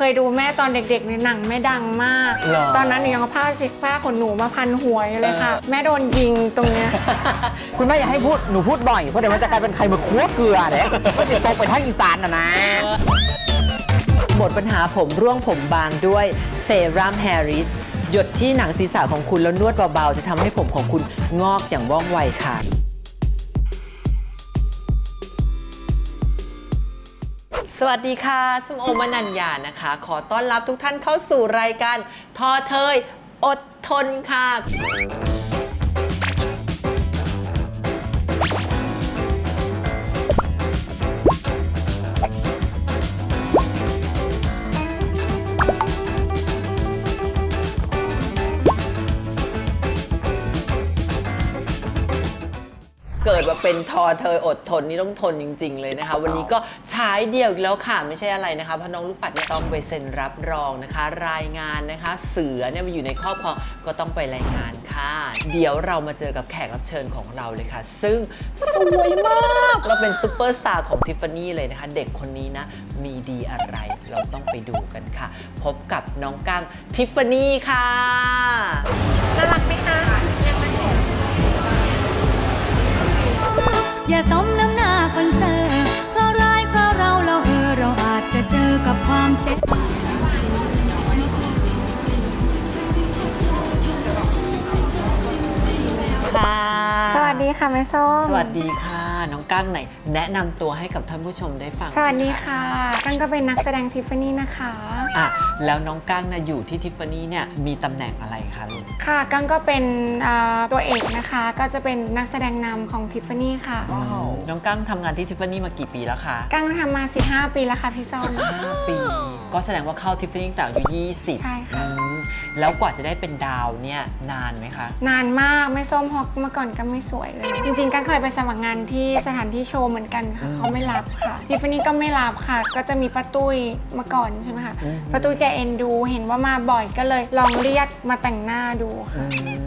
เคยดูแม่ตอนเด็กๆในหนังแม่ดังมาก หรอตอนนั้นหนูยังเอาผ้าเช็ดผ้าขนหนูมาพันหัวอยู่เลยค่ะแม่โดนยิงตรงเนี้ย คุณแม่อย่าให้พูด หนูพูดบ่อย เพราะเดี๋ยวมันจะกลายเป็นใครมาคั่วเกลือเนี่ยมันจะตกไปทางอีสานนะนะ หมดปัญหาผมร่วงผมบางด้วยเซรั่มแฮร์ริส หยดที่หนังศีรษะของคุณแล้วนวดเบา ๆ จะทำให้ผมของคุณงอกอย่างว่องไวค่ะ สวัสดีค่ะสมโอมนัญญานะคะ ขอต้อนรับทุกท่านเข้าสู่รายการทอเทยอดทนค่ะ เกิดมาเป็นทอเธออดทนนี่ต้องทนจริง ๆ เลยนะคะ วันนี้ก็ฉายเดี่ยวอีกแล้วค่ะไม่ใช่อะไรนะคะเพราะน้องลูกปัดเนี่ยต้องไปเซ็นรับรองนะคะ รายงานนะคะ เสือเนี่ยมาอยู่ในครอบครองก็ต้องไปรายงานค่ะ เดี๋ยวเรามาเจอกับแขกรับเชิญของเราเลยค่ะ ซึ่งสวยมากเราเป็นซูเปอร์สตาร์ของทิฟฟานี่เลยนะคะ เด็กคนนี้นะมีดีอะไรเราต้องไปดูกันค่ะ พบกับน้องก้างทิฟฟานี่ค่ะน่ารักไหมคะ อย่าสมน้ำหน้าคนเซอร์เพราะร้ายเพราะเราเราเออเราอาจจะเจอกับความเจ็บค่ะ สวัสดีค่ะแม่ส้ม สวัสดีค่ะ น้องก้างไหน แนะนำตัวให้กับท่านผู้ชมได้ฟังสวัสดีค่ะกั้งก็เป็นนักแสดงทิฟฟานี่นะคะ อะแล้วน้องก้างนะอยู่ที่ทิฟฟานี่เนี่ยมีตำแหน่งอะไรคะลูกค่ะกั้งก็เป็นอ่าตัวเอกนะคะ ก็จะเป็นนักแสดงนำของทิฟฟานี่ค่ะ น้องก้างทำงานที่ทิฟฟานี่มากี่ปีแล้วคะกั้งทำมา 15 ปีแล้วค่ะพี่ส้ม5ปี ก็แสดงว่าเข้าทิฟฟานี่ตั้งแต่อายุ20 ใช่ค่ะ อืม แล้วกว่าจะได้เป็นดาวเนี่ยนานไหมคะ นานมากไม่ส้มเพราะเมื่อก่อนก็ไม่สวยเลย จริงๆก็เคยไปสมัครงานที่สถานที่โชว์เหมือนกันค่ะเขาไม่รับค่ะทิฟฟานี่ก็ไม่รับค่ะ ก็จะมีป้าตุ้ยมาก่อนใช่ไหมคะอืม ป้าตุ้ยแกเอ็นดู เห็นว่ามาบ่อยก็เลยลองเรียกมาแต่งหน้าดูค่ะ อืม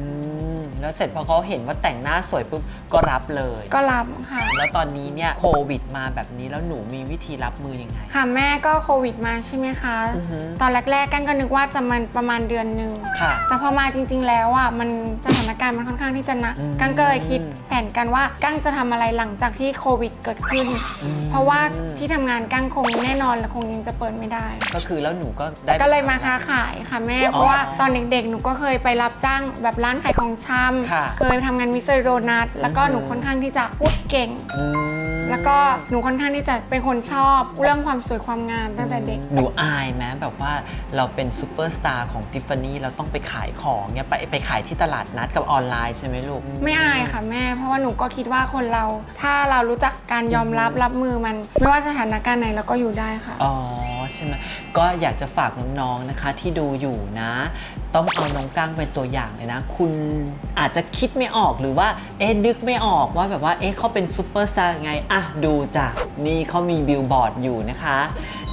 แล้วเสร็จพอเขาเห็นว่าแต่งหน้าสวยปุ๊บก็รับเลย ก็รับค่ะ แล้วตอนนี้เนี่ยโควิดมาแบบนี้แล้วหนูมีวิธีรับมือยังไง ค่ะแม่ก็โควิดมาใช่ไหมคะ อือฮึตอนแรกๆกั้งก็นึกว่าจะมันประมาณเดือนหนึ่งค่ะ แต่พอมาจริงๆแล้วอะมันสถานการณ์มันค่อนข้างที่จะหนักอืมกั้งก็เลยคิดแผนกันว่ากั้งจะทำอะไรหลังจากที่โควิดเกิดขึ้น เพราะว่าที่ทำงานกั้งคงแน่นอนและคงยังจะเปิดไม่ได้ ก็คือแล้วหนูก็ได้ ก็เลยมาค้าขายค่ะแม่อ๋อเพราะว่าตอนเด็กๆ หนูก็เคยไปรับจ้างแบบร้านขายของชค่ะำเคยทำงานมิสเตอร์โดนัทแล้วก็อืมหนูค่อนข้างที่จะพูดเก่ง อืมแล้ว ก็หนูค่อนข้างที่จะเป็นคนชอบเรื่องความสวยความงามตั้งแต่เด็ก หนูอายไหมแบบว่าเราเป็นซูเปอร์สตาร์ของทิฟฟานี่เราต้องไปขายของเนี่ยไปไปขายที่ตลาดนัดกับออนไลน์ใช่ไหมลูก ไม่อายค่ะแม่ เพราะว่าหนูก็คิดว่าคนเรา ถ้าเรารู้จักการยอมรับรับมือมัน ไม่ว่าสถานการณ์ไหนเราก็อยู่ได้ค่ะ อ๋อใช่ไหม ก็อยากจะฝากน้องๆนะคะที่ดูอยู่นะ ต้องเอาน้องก้างเป็นตัวอย่างเลยนะ คุณอาจจะคิดไม่ออกหรือว่าเอ๊ะนึกไม่ออกว่าแบบว่าเอ๊ะเขาเป็นซูเปอร์สตาร์ไงอะดูจ้ะนี่เขามีบิลบอร์ดอยู่นะคะ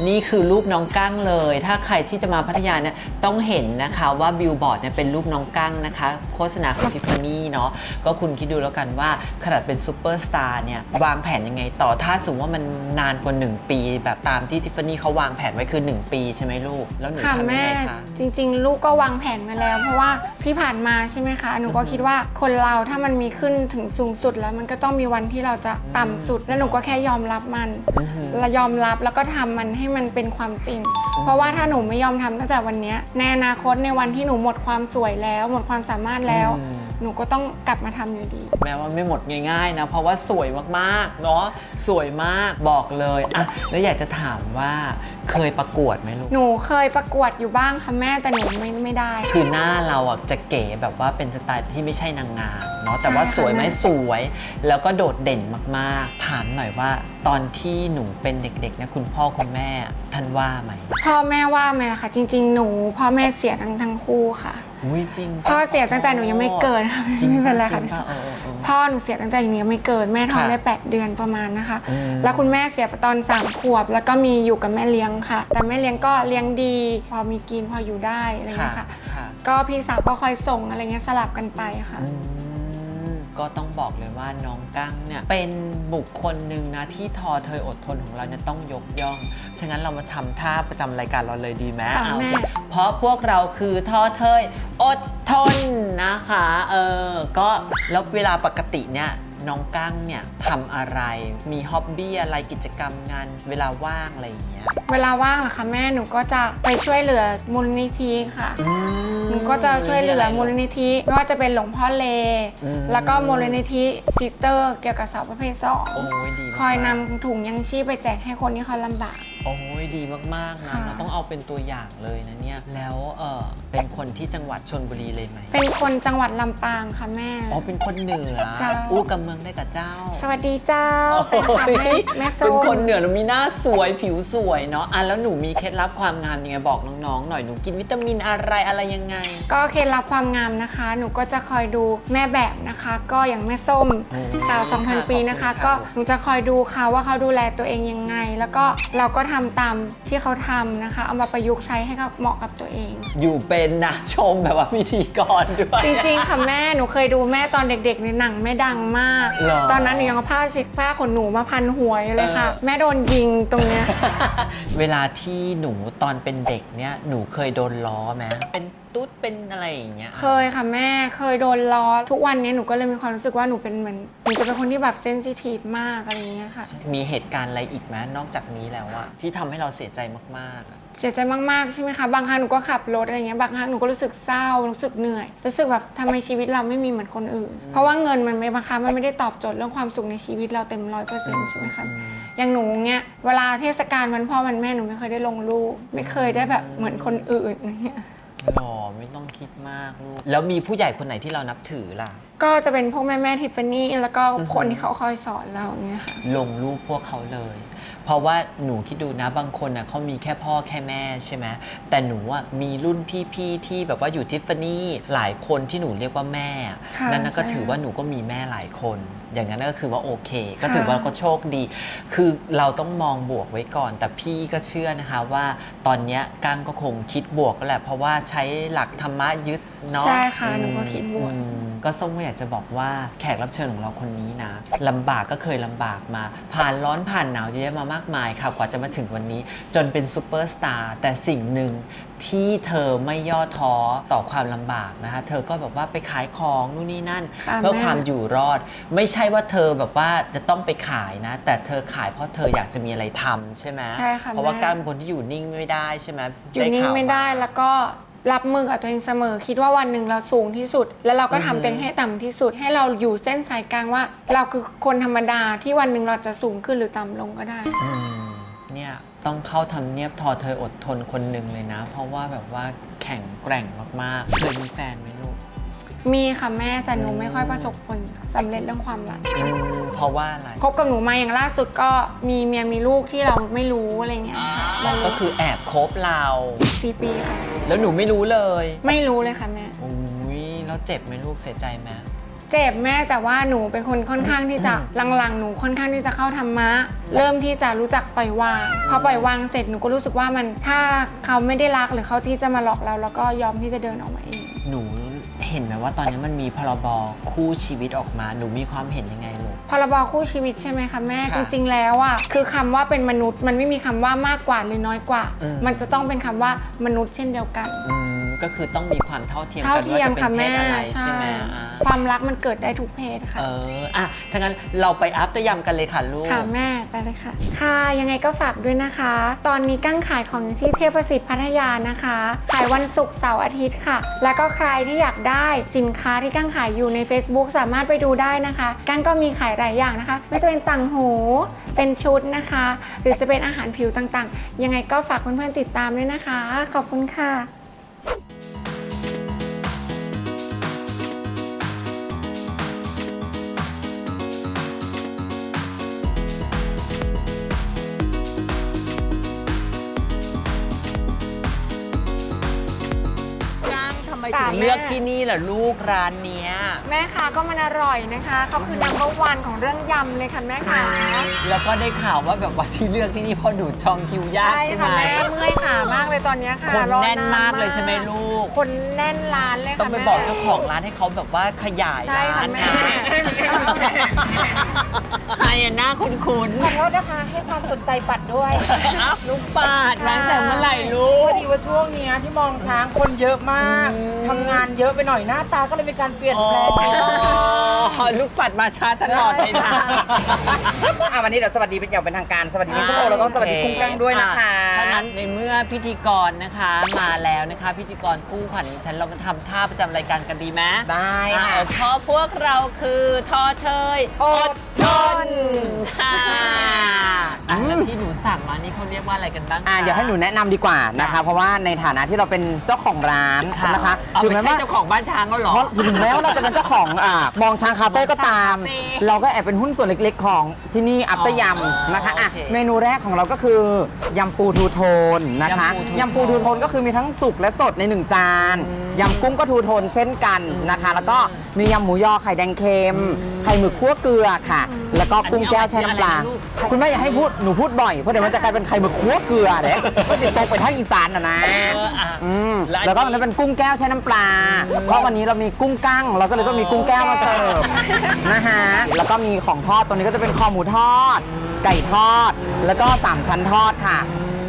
นี่คือรูปน้องก้างเลย ถ้าใครที่จะมาพัทยาเนี่ยต้องเห็นนะคะว่าบิลบอร์ดเนี่ยเป็นรูปน้องก้างนะคะ โฆษณาของทิฟฟานี่เนาะก็คุณคิดดูแล้วกันว่าขนาดเป็นซูเปอร์สตาร์เนี่ยวางแผนยังไงต่อถ้าสมมติว่ามันนานกว่า 1 ปี แบบตามที่ทิฟฟานี่เขาวางแผนไว้คือ 1 ปีใช่ไหมลูก แล้วหนูค่ะทำยังแม่ ไงคะ จริง ๆ ลูกก็วางแผนมาแล้ว เพราะว่าที่ผ่านมาใช่ไหมคะ หนูก็คิดว่าคนเราถ้ามันมีขึ้นถึงสูงสุดแล้วมันก็ต้องมีวันที่เราจะต่ำสุด แล้วหนูก็แค่ยอมรับมันอือหือและยอมรับแล้วก็ทำมันให้มันเป็นความจริง เพราะว่าถ้าหนูไม่ยอมทำตั้งแต่วันเนี้ยในอนาคตในวันที่หนูหมดความสวยแล้ว หมดความสามารถแล้ว อืม หนูก็ต้องกลับมาทำอยู่ดี แม้ว่าไม่หมดง่ายๆนะ เพราะว่าสวยมากๆ เนาะสวยมากบอกเลยอะแล้วอยากจะถามว่าเคยประกวดไหมลูก หนูเคยประกวดอยู่บ้างค่ะแม่แต่หนูไม่ไม่ได้ คือหน้าเราอะจะเก๋แบบว่าเป็นสไตล์ที่ไม่ใช่นางงามเนาะแต่ว่าใช่ค่ะสวยไหมแม่สวย แล้วก็โดดเด่นมากๆ ถามหน่อยว่า ตอนที่หนูเป็นเด็กๆนะคุณพ่อคุณแม่ท่านว่าไหมพ่อแม่ว่าไหมล่ะคะจริง ๆ หนูพ่อแม่เสียทั้งทั้งคู่ค่ะ อุ้ยจริงปะพ่อเสียตั้งแต่หนูยังไม่เกิดค่ะจริงไม่เป็นไรจริค่ะงปะเออเออเออ พ่อหนูเสียตั้งแต่หนูยังไม่เกิดแม่ท้องค่ะได้ 8 เดือนประมาณนะคะ อืม แล้วคุณแม่เสียตอน3ขวบ แล้วก็มีอยู่กับแม่เลี้ยงค่ะ แต่แม่เลี้ยงก็เลี้ยงดี พอมีกินพออยู่ได้อะไรอย่างค่ะเงี้ยค่ะ ค่ะก็พี่สาวก็คอยส่งอะไรเงี้ยสลับกันไปค่ะ อืมก็ต้องบอกเลยว่าน้องกั้งเนี่ยเป็นบุคคลหนึ่งนะที่ทอเธออดทนของเราเนี่ยต้องยกย่อง ฉถ้างั้นเรามาทำท่าประจำรายการเราเลยดีไหมค่ะเอาแม่ เพราะพวกเราคือท่อเทยอดทนนะคะ เออ ก็แล้วเวลาปกติเนี่ย น้องกั้งเนี่ยทำอะไร มีฮ็อบบี้อะไรกิจกรรมงานเวลาว่างอะไรอย่างเงี้ย เวลาว่างเหรอคะแม่หนูก็จะไปช่วยเหลือมูลนิธิค่ะหนูก็จะช่วยเหลือมูลนิธิไม่ว่าจะเป็นหลวงพ่อเลอืม แล้วก็มูลนิธิซิสเตอร์ เกี่ยวกับสาวประเภทสองโอ้ยดีมากคอยนำถุงยังชีพไปแจกให้คนที่เขาลำบาก โอ้ยดีมาก ๆ นะค่ะ เราต้องเอาเป็นตัวอย่างเลยนะเนี่ย แล้วเออเป็นคนที่จังหวัดชนบุรีเลยไหมเป็นคนจังหวัดลำปางค่ะแม่ อ๋อเป็นคนเหนือเจ้าอู้กับเมืองได้กับเจ้า สวัสดีเจ้าแฟนคลับแม่แม่ส้เป็นมคนเหนือแล้วมีหน้าสวยผิวสวยเนาะอะแล้วหนูมีเคล็ดลับความงามยังไงบอกน้องๆหน่อยหนูกินวิตามินอะไรอะไรยังไง ก็เคล็ดลับความงามนะคะ หนูก็จะคอยดูแม่แบบนะคะ ก็อย่างแม่ส้มอืมสาวค่ะ2,000 ปีนะคะ ขอบคุณค่ะ ก็หนูจะคอยดูค่ะว่าเขาดูแลตัวเองยังไง แล้วก็เราก็ทำตามที่เขาทำนะคะ เอามาประยุกต์ใช้ให้กับเหมาะกับตัวเอง อยู่เป็นนะชมแบบว่าพิธีกรด้วย จริงๆค่ะแม่หนูเคยดูแม่ตอนเด็กๆในหนังแม่ดังมากหรอ ตอนนั้นหนูยังเอาผ้าเช็ดผ้าขนหนูมาพันหัวอยู่เลยค่ะเออแม่โดนยิงตรงเนี้ย เวลาที่หนูตอนเป็นเด็กเนี่ยหนูเคยโดนล้อไหมเป็น ตุ๊ดเป็นอะไรอย่างเงี้ยเคยค่ะแม่เคยโดนล้อทุกวันนี้หนูก็เลยมีความรู้สึกว่าหนูเป็นเหมือนหนูจะเป็นคนที่แบบเซนซิทีฟมากอะไรอย่างเงี้ยค่ะ มีเหตุการณ์อะไรอีกไหมนอกจากนี้แล้วอะที่ทำให้เราเสียใจมากๆอะ เสียใจมาก ๆ ใช่ไหมคะ บางครั้งหนูก็ขับรถอะไรเงี้ย บางครั้งหนูก็รู้สึกเศร้า รู้สึกเหนื่อย รู้สึกแบบทำไมชีวิตเราไม่มีเหมือนคนอื่น เพราะว่าเงินมันไม่บางครั้งมันไม่ได้ตอบโจทย์เรื่องความสุขในชีวิตเราเต็มร้อยเปอร์เซ็นต์ใช่ไหมคะ อย่างหนูเงี้ย เวลาเทศกาลวันพ่อวันแม่หนูไม่เคยได้ลงรูป ไม่เคยได้แบบเหมือนคนอื่นอย่างเงี้ย หรอไม่ต้องคิดมากลูก แล้วมีผู้ใหญ่คนไหนที่เรานับถือล่ะ ก็จะเป็นพวกแม่แม่ทิฟฟานี่แล้วก็คนที่เขาคอยสอนเราอย่างเงี้ยค่ะ ลงรูปพวกเขาเลย เพราะว่าหนูคิดดูนะบางคนนะเขามีแค่พ่อแค่แม่ใช่ไหมแต่หนูอะมีรุ่นพี่ๆที่แบบว่าอยู่ทิฟฟานี่หลายคนที่หนูเรียกว่าแม่อะค่ะนั่นนะก็ใช่ ถือว่าหนูก็มีแม่หลายคน อย่างนั้นก็คือว่าโอเค ก็ค่ะถือว่าก็โชคดี คือเราต้องมองบวกไว้ก่อน แต่พี่ก็เชื่อนะคะว่าตอนเนี้ยกั้งก็คงคิดบวกก็แหละ เพราะว่าใช้หลักธรรมะยึดเนาะใช่ค่ะหนูก็คิดบวก อืม ก็ส้มก็อยากจะบอกว่าแขกรับเชิญของเราคนนี้นะลำบากก็เคยลำบากมา ผ่านร้อนผ่านหนาวเยอะแยะมามากมายค่ะกว่าจะมาถึงวันนี้ จนเป็นซูเปอร์สตาร์แต่สิ่งหนึ่งที่เธอไม่ย่อท้อต่อความลำบากนะคะ เธอก็แบบว่าไปขายของนู่นนี่นั่น ค่ะเพื่อแม่ ความอยู่รอด ไม่ใช่ว่าเธอแบบว่าจะต้องไปขายนะ แต่เธอขายเพราะเธออยากจะมีอะไรทำใช่ไหมใช่ค่ะเพราะว่าแม่การเป็นคนที่อยู่นิ่งไม่ได้ใช่ไหมอยู่นิ่งข่าวไม่ได้า แล้วก็ รับมือกับตัวเองเสมอ คิดว่าวันหนึ่งเราสูงที่สุด แล้วเราก็ทำตัวเองให้ต่ำที่สุด ให้เราอยู่เส้นสายกลางว่า เราคือคนธรรมดาที่วันหนึ่งเราจะสูงขึ้นหรือต่ำลงก็ได้ อืมเนี่ยต้องเข้าทำเนียบทอเธออดทนคนหนึ่งเลยนะ เพราะว่าแบบว่าแข็งแกร่งมากๆเคยมีแฟนไหมลูก มีค่ะแม่แต่หนูไม่ค่อยประสบผลสำเร็จเรื่องความรักอืมเพราะว่าอะไร คบกับหนูมาอย่างล่าสุดก็มีเมียมีลูกที่เราไม่รู้อะไรเงี้ยค่ะเราก็คือแอบคบเรา สี่ปีค่ะ แล้วหนูไม่รู้เลยไม่รู้เลยค่ะแม่ อุ้ยแล้วเจ็บไหมลูกเสียใจไหม เจ็บแม่แต่ว่าหนูเป็นคนค่อนข้างที่จะหลังๆ หนูค่อนข้างที่จะเข้าธรรมะ เริ่มที่จะรู้จักปล่อยวางพอปล่อยวางเสร็จหนูก็รู้สึกว่ามันถ้าเขาไม่ได้รักหรือเขาที่จะมาหลอกเรา แล้วก็ยอมที่จะเดินออกมาเอง หนู เห็นไหมว่าตอนนี้มันมีพรบคู่ชีวิตออกมา หนูมีความเห็นยังไงลูก พรบคู่ชีวิตใช่ไหมคะแม่ค่ะจริง ๆ แล้วอะคือคำว่าเป็นมนุษย์มันไม่มีคำว่ามากกว่าหรือน้อยกว่า อืม มันจะต้องเป็นคำว่ามนุษย์เช่นเดียวกัน อืม ก็คือต้องมีความเท่าเทียมเท่ากันว่าเทียจะมเป็นค่ะเพแม่ศอะไรใช่ใช่ไหมอ่าความรักมันเกิดได้ทุกเพศค่ะ เอออะถ้างั้นเราไปอัพตยำกันเลยค่ะลูก ค่ะแม่ไปเลยค่ะ ค่ะยังไงก็ฝากด้วยนะคะ ตอนนี้กั้งขายของอยู่ที่เทพประสิทธิ์พัทยานะคะ ขายวันศุกร์เสาร์อาทิตย์ค่ะ แล้วก็ใครที่อยากได้สินค้าที่กั้งขายอยู่ใน Facebook สามารถไปดูได้นะคะ กั้งก็มีขายหลายอย่างนะคะ ไม่ว่าจะเป็นต่างหูเป็นชุดนะคะ หรือจะเป็นอาหารผิวต่างๆ ยังไงก็ฝากเพื่อนๆติดตามด้วยนะคะ ขอบคุณค่ะ ก้างทำไมถึงจ้ะเลือกแม่ที่นี่ล่ะลูกร้านเนี้ย แม่ค้าก็มันอร่อยนะคะเขาคือ number one ของเรื่องยำเลยค่ะแม่ค้าแล้วก็ได้ข่าวว่าแบบว่าที่เลือกที่นี่เพราะดูจองคิวยากใช่ใช่ไหมค่ะแม่เมื่อยขามากเลยตอนเนี้ยค่ะคนรอแน่นมากเลยใช่ไหมลูก คนแน่นร้านเลยค่ะต้องไปแม่ บอกเจ้าของร้านให้เขาแบบว่าขยายใช่ร้าค่ะนแม่ไอ้หน้าคุ้นขอโทษนะคะให้ความสนใจปัดด้วยๆอ้าวลูกปาดร้านแต่เมื่อไหร่ลูพอกดีว่าช่วงเนี้ยที่มองช้างคนเยอะมากอืม ทำงานเยอะไปหน่อยหน้าตาก็เลยมีการเปลี่ยนอ๋อแปลงไปบ้างลูกปัดมาช้าตลอดเลยนะ อะวันนี้เดี๋ยวสวัสดีเป็นอย่างเป็นทางการสวัสดีพี่โซแล้วก็สวัสดีกุ้งกลางด้วยนะคะถ้างั้นในเมื่อพิธีกรนะคะมาแล้วนะคะ พิธีกรคู่ขวัญดิฉันเรามาทำท่าประจำรายการกันดีไหมได้อะค่ะเพราะพวกเราคือทอเทยอดทนค่ะอะแล้วที่หนูสั่งมานี่เขาเรียกว่าอะไรกันบ้างคะ อ่าเดี๋ยวให้หนูแนะนำดีกว่านะคะ เพราะว่าในฐานะที่เราเป็นเจ้าของร้านนะคะเอาถึงไม่แม้ใช่ว่าเจ้าของบ้านช้างก็หรอ เพราะถึงแม้ว่าเราจะเป็นเจ้าของอ่ามองช้างคาเฟ่ก็ตาม มองช้างคาเฟ่เราก็แอบเป็นหุ้นส่วนเล็กๆ ของที่นี่อัปเตอร์ยำนะคะอะโอเคเมนูแรกของเราก็คือยำปูทูโทนนะคะยำปูทูโทนยำปูทูโทนก็คือมีทั้งสุกและสดในหนึ่งจานยำกุ้งก็ทูโทนเช่นกันนะคะ แล้วก็มียำหมูยอไข่แดงเค็มไข่หมึกคั่วเกลือค่ะ แล้วก็กุ้งแก้วแช่น้ำปลาคุณแม่อย่าให้พูดหนูพูดบ่อยเพราะเดี๋ยวมันจะกลายเป็นไข่หมึกคั่วเกลือเด้ก็จะตกไปทางอีสานนะนะเอออะอืมและอันนี้แล้วก็มันเป็นกุ้งแก้วใช้น้ำปลา เพราะวันนี้เรามีกุ้งกั้งเราก็เลยต้องมีกุ้งแก้วมาเสิร์ฟนะฮะแล้วก็มีของทอดตัวนี้ก็จะเป็นคอหมูทอด ไก่ทอด แล้วก็สามชั้นทอดค่ะ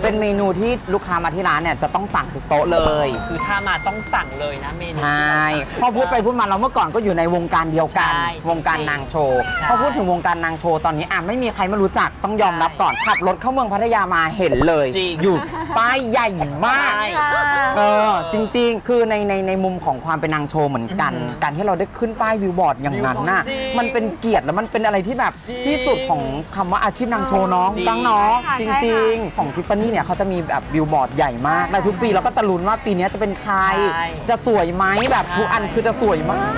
เป็นเมนูที่ลูกค้ามาที่ร้านเนี่ยจะต้องสั่งทุกโต๊ะเลย คือถ้ามาต้องสั่งเลยนะเมนู ใช่พอพูดไปพูดมาเราเมื่อก่อนก็อยู่ในวงการเดียวกัน ใช่วงการนางโชว์ใช่พอพูดถึงวงการนางโชว์ตอนนี้อะไม่มีใครไม่รู้จักต้องยอมรับก่อนขับรถเข้าเมืองพัทยามาเห็นเลย จริง อยู่ป้ายใหญ่มาก ใช่ เออจริงๆ คือในในในมุมของความเป็นนางโชว์เหมือนกัน การที่เราได้ขึ้นป้ายวิวบอร์ดอย่างนั้นน่ะ จริงมันเป็นเกียรติแล้วมันเป็นอะไรที่แบบจริงที่สุดของคำว่าอาชีพนางโชว์น้องจริง ตั้งเน้องใช่จค่ะ ริง ๆ ของทิฟฟานี่เนี่ยเขาจะมีแบบวิวบอร์ดใหญ่มากและทุกปีเราก็จะลุ้นว่าปีนี้จะเป็นใคร ใช่ จะสวยไหมแบบทุกอันคือจะสวยมาก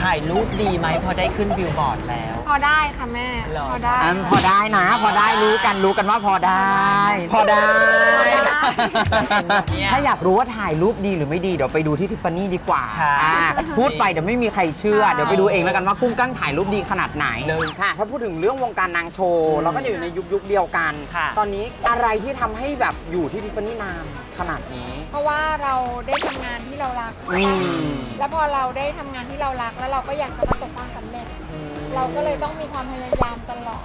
ถ่ายรูปดีไหมพอได้ขึ้นบิลบอร์ดแล้วพ อได้ค่ะแม่ หรอ พอได้ อันพอได้นะ พอได้รู้กันรู้กันว่าพอได้ พอได้เห็นแบบเนี้ยถ้าอยากรู้ว่าถ่ายรูปดีหรือไม่ดีเดี๋ยวไปดูที่ทิฟฟานี่ดีกว่าใช่อ่าพูดไปเดี๋ยวไม่มีใครเชื่อ ใช่ เดี๋ยวไปดูเองแล้วกันว่ากุ้งกั้งถ่ายรูปดีขนาดไหนเลยค่ะถ้าพูดถึงเรื่องวงการนางโชว์ เราก็จะอยู่ในยุคยุคเดียวกัน ค่ะ ตอนนี้อะไรที่ทำให้แบบอยู่ที่ทิฟฟานี่นานขนาดนี้ เพราะว่าเราได้ทำงานที่เรารัก อืม แล้วพอเราได้ทำงานที่เรารักแล้วเราก็อยากจะประสบความสำเร็จ เราก็เลยต้องมีความพยายามตลอด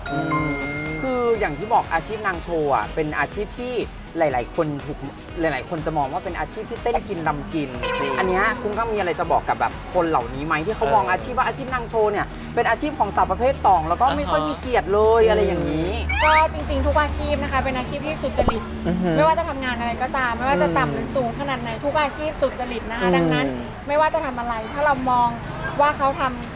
คืออย่างที่บอกอาชีพนางโชว์อะเป็นอาชีพที่หลาย ๆ คนถูกหลาย ๆ คนจะมองว่าเป็นอาชีพที่เต้นกินลำกิน จริงอันเนี้ยคุณก็มีอะไรจะบอกกับแบบคนเหล่านี้ไหมที่เขามองเออออาชีพว่าอาชีพนางโชว์เนี่ยเป็นอาชีพของสาวประเภท2แล้วก็ไม่ค่อยอ่าฮะ มีเกียรติเลยอะไรอย่างนี้ ก็จริงๆ ทุกอาชีพนะคะ เป็นอาชีพที่สุจริตอือหือไม่ว่าจะทำงานอะไรก็ตาม ไม่ว่าจะอืมต่ำหรือสูงขนาดไหนทุกอาชีพสุจริตนะคะ อืม ดังนั้นไม่ว่าจะทำอะไร ถ้าเรามองว่าเขาทำ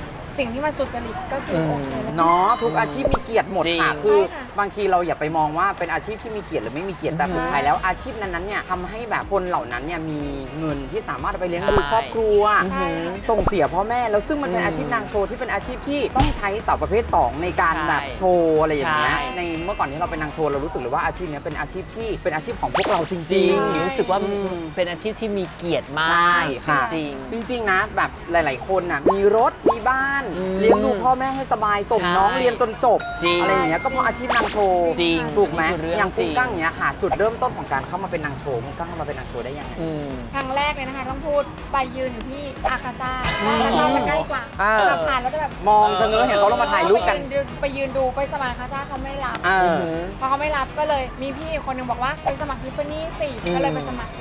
สิ่งที่มันสุจริตก็คือโอเคแล้ว เนาะทุกอาชีพมีเกียรติหมดจริง ค่ะคือ ใช่ค่ะ บางทีเราอย่าไปมองว่าเป็นอาชีพที่มีเกียรติหรือไม่มีเกียรติแต่สุดท้ายแล้วอาชีพนั้นๆเนี่ยทำให้แบบคนเหล่านั้นเนี่ยมีเงินที่สามารถเอาไปเลี้ยงดูครอบครัว ใช่ค่ะส่งเสียพ่อแม่แล้วซึ่งมันเป็นอาชีพนางโชว์ที่เป็นอาชีพที่ต้องใช้สาวประเภท 2 ในการใช่แบบโชว์อะไรอย่างเงี้ยใช่ ในเมื่อก่อนที่เราเป็นนางโชว์เรารู้สึกเลยว่าอาชีพเนี้ยเป็นอาชีพที่เป็นอาชีพของพวกเราจจริริงงรู้สึกว่าอืม เป็นอาชีพที่มีเกียรติมาใช่กค่ะจริง จริง ๆ นะ แบบหลาย ๆ คนน่ะมีรถมีบ้าน อืมเลี้ยงดูพ่อแม่ให้สบายส่งใช่น้องเรียนจนจบจริง อะไรอย่างเงี้ยก็เพราะอาชีพนางโชว์จริงถูกไหมอันนี้คือเรื่องอย่างกุ้งจริงกั้งเนี้ยค่ะ จุดเริ่มต้นของการเข้ามาเป็นนางโชว์กุ้งกั้งเข้ามาเป็นนางโชว์ได้ยังไง อืม ครั้งแรกเลยนะคะต้องพูดไปยืนอยู่ที่อาคาซ่าอาคาซ่าจะใกล้กว่าอ่าขับผ่านแล้วจะแบบมองชะเง้อเห็นเขาลงมาถ่ายรูปกันไปยืไปยืนดูไปสมัครอาคาซ่าเขาไม่รับ เออ พอเขาไม่รับก็เลยมีพี่อีกคนหนึงบอกว่าไปสมัครทิฟฟานี่สิก็เลยไปสมัครทิฟฟานี่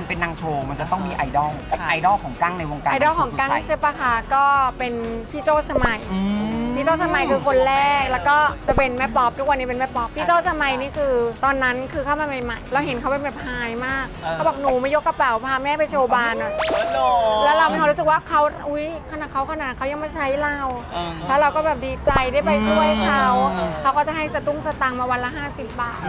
การเป็นนางโชว์มันจะต้องมีไอดอลค่ะไอดอลของกั้งในวงการไอดอลของกั้งคือใครใช่ปะคะก็เป็นพี่โจชมัยอืมพี่โจชมัยคือคนแรกแล้วก็จะเป็นแม่ป๊อปทุกวันนี้เป็นแม่ป๊อปพี่โจชมัยนี่คือ ตอนนั้นคือเข้ามาใหม่ๆเราเห็นเขาเป็นแบบไฮมากเออเขาบอกหนูไม่ยกกระเป๋าพาแม่ไปโชว์บานอะแล้วเรามีความรู้สึกว่าเขาอุ้ยขนาดเขาขนาดเขายังมาใช้เราเออแล้วเราก็แบบดีใจได้ไปช่วยเขาอืมเขาก็จะให้สตุ้งสตังค์มาวันละ 50 บาท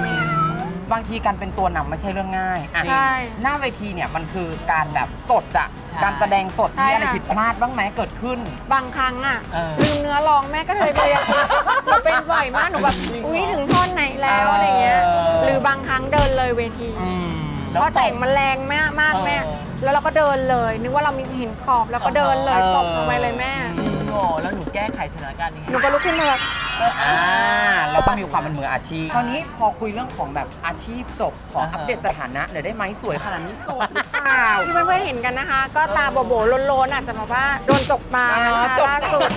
บางทีการเป็นตัวนำไม่ใช่เรื่องง่ายอะใช่หน้าเวทีเนี่ยมันคือการแบบสดอะ ใช่ การแสดงสดใช่มีอะไรค่ะ ผิดพลาดบ้างไหมเกิดขึ้น บางครั้งอะเออลืมเนื้อร้องแม่ก็เลยไปอะหนูเป็นบ่อยมากหนูแบบอุ้ยถึงท่อนไหนแล้วอะไรเงี้ยเออ หรือบางครั้งเดินเลยเวทีเพราะแสงมันแรงมากมากแม่ เออแล้วเราก็เดินเลย นึกว่าเรามีเห็นขอบแล้วก็เดินเลยเออตกลงไปเลยแม่จ ริงเหรอแล้วหนูแก้ไขสถานการณ์ยังไงหนูก็ลุกขึ้นมาแบบอ่าเราต้องมีความเป็นมืออาชีพคราวนี้พอคุยเรื่องของแบบอาชีพจบขออัปเดตสถานะหน่อยได้ไหมสวยขนาดนี้โสดหรือเปล่า ที่เพื่อนๆเห็นกันนะคะ ก็ตาโบๆโลนๆอาจจะแบบว่าโดนจกตากันนะคะจบล่าสุด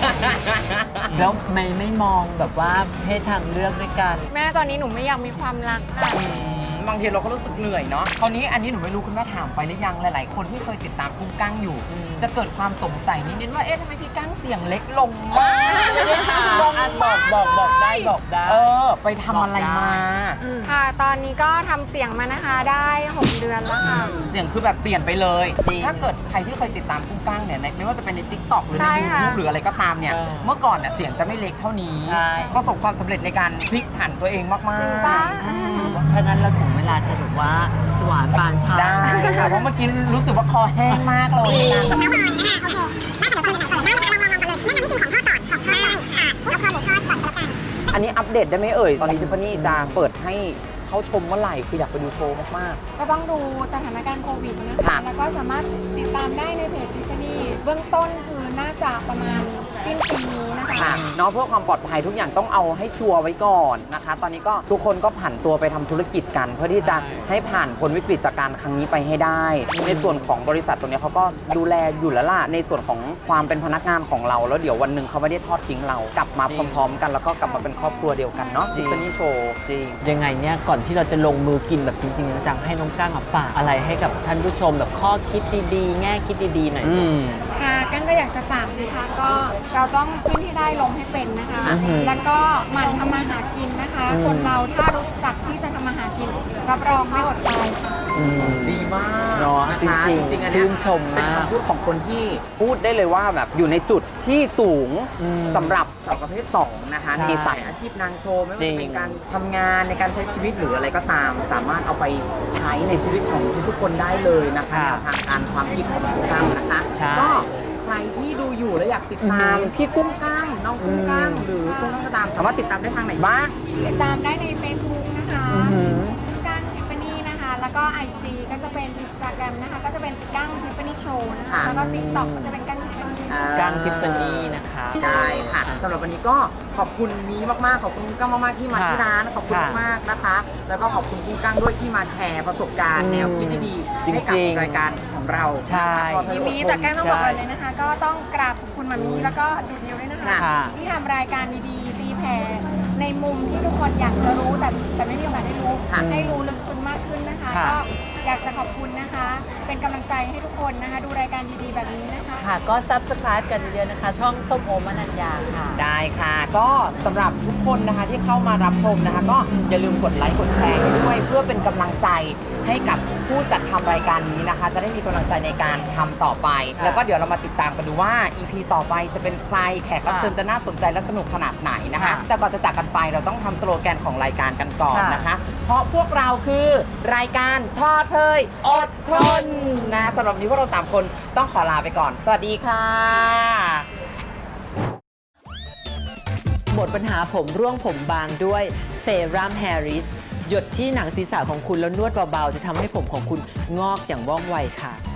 แล้วไม่ไม่มองแบบว่าเพศทางเลือกด้วยกัน แม่ตอนนี้หนูไม่อยากมีความรักค่ะอืม บางทีเราก็รู้สึกเหนื่อยเนาะคราวนี้อันนี้หนูไม่รู้คุณแม่ถามไปหรือยังหลาย ๆ คนที่เคยติดตามกุ้งกั้งอยู่อืมจะเกิดความสงสัยนิดๆว่าเอ๊ะทำไมพี่กั้งเสียงเล็กลงมากไม่ได้ถามอันบอกบอกบอกได้บอกได้ เออ ไปทำอะไรมา ค่ะ ตอนนี้ก็ทำเสียงมานะคะได้ 6 เดือนแล้วค่ะ เสียงคือแบบเปลี่ยนไปเลย จริงถ้าเกิดใครที่เคยติดตามกุ้งกั้งเนี่ยในไม่ว่าจะเป็นใน t ิ k t o k หรือใช่ในค่ะ YouTube หรืออะไรก็ตามเนี่ย เออเมื่อก่อนเนี่ยเสียงจะไม่เล็กเท่านี้ ใช่ ประสบความสำเร็จในการพลิกผันตัวเองมากจริงๆปะถ้านั้นเราถึงเว ลาจะแบบว่าสวานปานทางได้ค่ะเพราะเมื่อกี้รู้สึกว่าคอแห้งมากเลยนะ อันนี้อัปเดตได้ไหมเอ่ย ตอนนี้ทิฟฟานี่จะเปิดให้เข้าชมเมื่อไหร่คืออยากไปดูโชว์มาก ก็ต้องดูสถานการณ์โควิดนะค่ะ คะแล้วก็สามารถติดตามได้ในเพจทิฟฟานี่เบื้องต้นคือน่าจะประมาณ สิ้นปีนี้นะคะๆค่ะเนาะเพื่อความปลอดภัยทุกอย่างต้องเอาให้ชัวร์ไว้ก่อนนะคะ ตอนนี้ก็ทุกคนก็ผันตัวไปทำธุรกิจกัน เพื่อที่จะให้ผ่านพ้นวิกฤตการณ์ครั้งนี้ไปให้ได้ ในส่วนของบริษัทตัวนี้เขาก็ดูแลอยู่แล้วล่ะในส่วนของความเป็นพนักงานของเรา แล้วเดี๋ยววันหนึ่งเขาไม่ได้ทอดทิ้งเรากลับมาจริงพร้อมๆ กันแล้วก็กลับมาเป็นครอบครัวเดียวกันเนาะจริทิงฟฟานี่โชว์จริง ยังไงเนี่ยก่อนที่เราจะลงมือกินแบบจริงๆจังๆให้น้องก้างอะฝากอะไรให้กับท่านผู้ชมแบบข้อคิดดีๆ แง่คิดดีๆหน่อย อืม ค่ะกั้งก็ อยากจะฝากนะคะ ก็เราต้องขึ้นให้ได้ลงให้เป็นนะคะอือหือแล้วก็หมันทำมาหากินนะคะ อืม คนเราถ้ารู้จักที่จะทำมาหากิน รับรองไม่อดตายค่ะ อืม ดีมากเนาะคจริงๆจริงๆอันเยชื่นชมมาก เป็นคำพูดของคนที่พูดได้เลยว่าแบบอยู่ในจุดที่สูงอืมสำหรับสาวประเภท2นะคะใช่ในสายอาชีพนางโชว์ไม่ว่าจริจะง เป็นการทำงานในการใช้ชีวิตหรืออะไรก็ตาม สามารถเอาไปใช้ในชีวิตของทุกๆคนได้เลยนะคะแนวทางการความคิดของคุณกั้งนะคะ ใช่ ก็ใคร ที่ดูอยู่และอยากติดตามอือหือพี่กุ้งกั้งน้องกุ้งกั้งหรือกุ้งกั้งก็ตามสามารถติดตามได้ทางไหนบ้าง ติดตามได้ใน Facebook นะคะอือหือกั้งทิฟฟานี่นะคะ แล้วก็ IG ก็จะเป็น Instagram นะคะ ก็จะเป็นกั้งทิฟฟานี่โชว์นะคะ ค่ะ แล้วก็ TikTok ก็จะเป็นกั้งทิฟฟานี่ก้างทิฟฟานี่นะคะ ได้ค่ะสำหรับวันนี้ก็ขอบคุณมีมากๆ ขอบคุณกุ้งกั้งมากๆที่มาค่ะที่ร้านขอบคุณค่ะมากๆนะคะ แล้วก็ขอบคุณกุ้งกั้งด้วยที่มาแชร์ประสบการณ์อืมแนวคิดดีๆจริงๆให้กับรายการของเราใช่นะคะทีนี้แต่กั้งต้องบอกเลยนะคะ ก็ต้องกราบขอบคุณมามีแล้วก็ดูเดียวด้วยนะคะ ค่ะ ที่ทำรายการดีๆตีแผ่ในมุมที่ทุกคนอยากจะรู้แต่แต่ไม่มีโอกาสได้รู้ ค่ะ ให้รู้ลึกซึ้งมากขึ้นนะคะ ค่ะ ก็อยาก จะขอบคุณนะคะ เป็นกำลังใจให้ทุกคนนะคะ ดูรายการดีๆแบบนี้นะคะ ค่ะก็ subscribe กันเยอะๆนะคะ ช่องส้มโอมนัญญาค่ะ ได้ค่ะ ก็สำหรับทุกคนนะคะที่เข้ามารับชมนะคะ ก็อย่าลืมกดไลค์กดแชร์ให้ด้วยเพื่อเป็นกำลังใจ ให้กับผู้จัดทำรายการนี้นะคะ จะได้มีกำลังใจในการทำต่อไป ค่ะแล้วก็เดี๋ยวเรามาติดตามกันดูว่า EP ต่อไปจะเป็นใครแขกรับเชิญค่ะจะน่าสนใจและสนุกขนาดไหนนะคะ ค่ะแต่ก่อนจะจากกันไปเราต้องทำสโลแกนของรายการกันก่อนค่ะ นะคะ เพราะพวกเราคือรายการทอเทยอดทนนะสำหรับวันนี้พวกเราสามคนต้องขอลาไปก่อน สวัสดีค่ะ หมดปัญหาผมร่วงผมบางด้วยเซรั่มแฮร์ริส หยดที่หนังศีรษะของคุณแล้วนวดเบาๆ จะทำให้ผมของคุณงอกอย่างว่องไวค่ะ